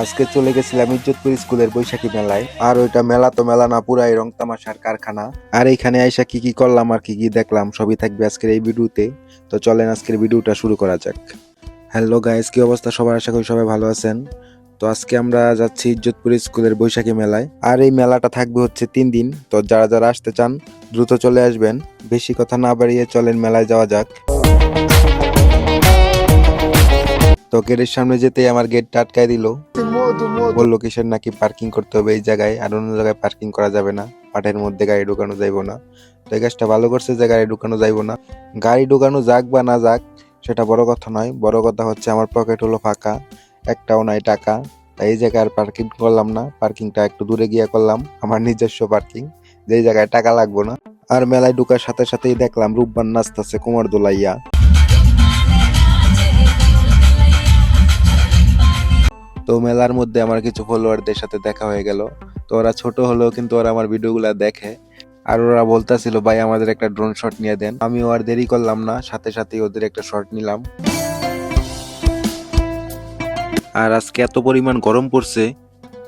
আজকে চলে গেছিলাম ইজ্জতপুর স্কুলের বৈশাখী মেলায়। আর ওইটা মেলা তো মেলা না, পুরাই রং তামাশার কারখানা। আর এইখানে আইসা কি কি করলাম আর কি কি দেখলাম, সবই থাকবে আজকের এই ভিডিওতে। তো চলেন আজকের ভিডিওটা শুরু করা যাক। হ্যালো গাইস কি অবস্থা সবার? আশা করি সবাই ভালো আছেন। তো আজকে আমরা যাচ্ছি ইজ্জতপুর স্কুলের বৈশাখী মেলায়। আর এই মেলাটা থাকবে হচ্ছে তিন দিন। তো যারা যারা আসতে চান, দ্রুত চলে আসবেন। বেশি কথা না বাড়িয়ে চলেন মেলায় যাওয়া যাক। তো গেটের সামনে যেতেই আমার গেটটা আটকায় দিল। বলল, কিসের নাকি পার্কিং করতে হবে এই জায়গায়? আর অন্য জায়গায় পার্কিং করা যাবে না। মাঠের মধ্যে গাড়ি ঢুকানো যাইব না। তো এই কাজটা ভালো করছে যে গাড়ি ঢুকানো যাইব না। গাড়ি ঢুকানো যাক বা না যাক, সেটা বড় কথা নয়। বড় কথা হচ্ছে আমার পকেট হলো ফাঁকা, একটাও নাই টাকা। তাই এই জায়গায় আর পার্কিং করলাম না। পার্কিংটা একটু দূরে গিয়ে করলাম। আমার নিজস্ব পার্কিং যেই জায়গায় টাকা লাগবো না। আর মেলায় ঢুকার সাথে সাথেই দেখলাম রূপবান নাচতেছে কুমার দোলাইয়া। তো মেলার মধ্যে আমার কিছু ফলোয়ারদের সাথে দেখা হয়ে গেল। তো ওরা ছোট হলেও কিন্তু ওরা আমার ভিডিওগুলো দেখে। আর ওরা বলতেছিল, ভাই, আমাদের একটা ড্রোন শট নিয়ে দেন। আমিও আর দেরি করলাম না, সাথে সাথেই ওদের একটা শট নিলাম। আর আজকে এত পরিমাণ গরম পড়ছে,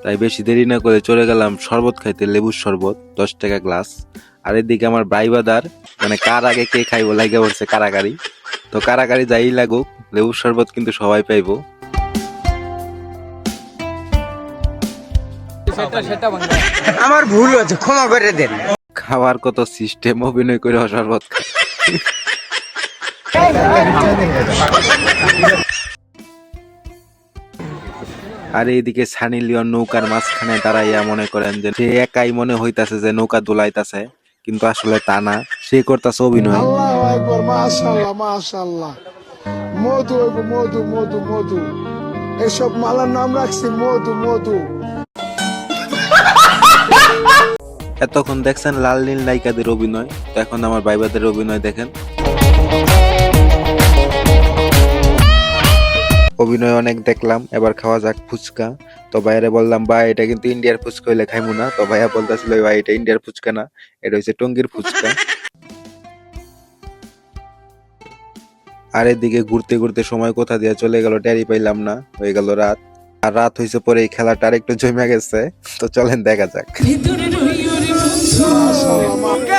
তাই বেশি দেরি না করে চলে গেলাম শরবত খাইতে, লেবুর শরবত, দশ টাকা গ্লাস আর এদিকে আমার ব্রাইবাদার মানে কার আগে কে খাইবো লাগে পড়ছে কারাগারি। তো কারাগারি যাই লাগুক, লেবুর শরবত কিন্তু সবাই পাইবো। আমার ভুল হচ্ছে ক্ষমা করে দেন। খাওয়ার কত সিস্টেম অভিনয় করে খায়। আর এইদিকে সানি লিওন নৌকার মাঝখানে দাঁড়াইয়া মনে করেন যে সে একাই মনে হইতাছে যে নৌকা দোলাইতাছে কিন্তু আসলে তা না সে করতেছে অভিনয়। মাশাআল্লাহ মাশাআল্লাহ। মধু মধু মধু মধু। এসব মালার নাম রাখছি মধু মধু। এতক্ষণ দেখছেন লাল নীল নায়িকাদের অভিনয়, তো এখন আমার বাইবাদের অভিনয় দেখেন। অভিনয় অনেক দেখলাম, এবার খাওয়া যাক ফুচকা। তো বাইরে বললাম, ভাই, এটা কিন্তু ইন্ডিয়ার ফুচকা হইলে খাইমু না। তো ভাইয়া বলতেছিল, ভাই, এটা ইন্ডিয়ার ফুচকা না, এটা হচ্ছে টঙ্গির ফুচকা। আর এদিকে ঘুরতে ঘুরতে সময় কোথা দিয়ে চলে গেল টেরি পাইলাম না, হয়ে গেল রাত। আর রাত হয়েছে পরে এই খেলাটা আর একটু জমে গেছে, তো চলেন দেখা যাক। মাশাআল্লাহ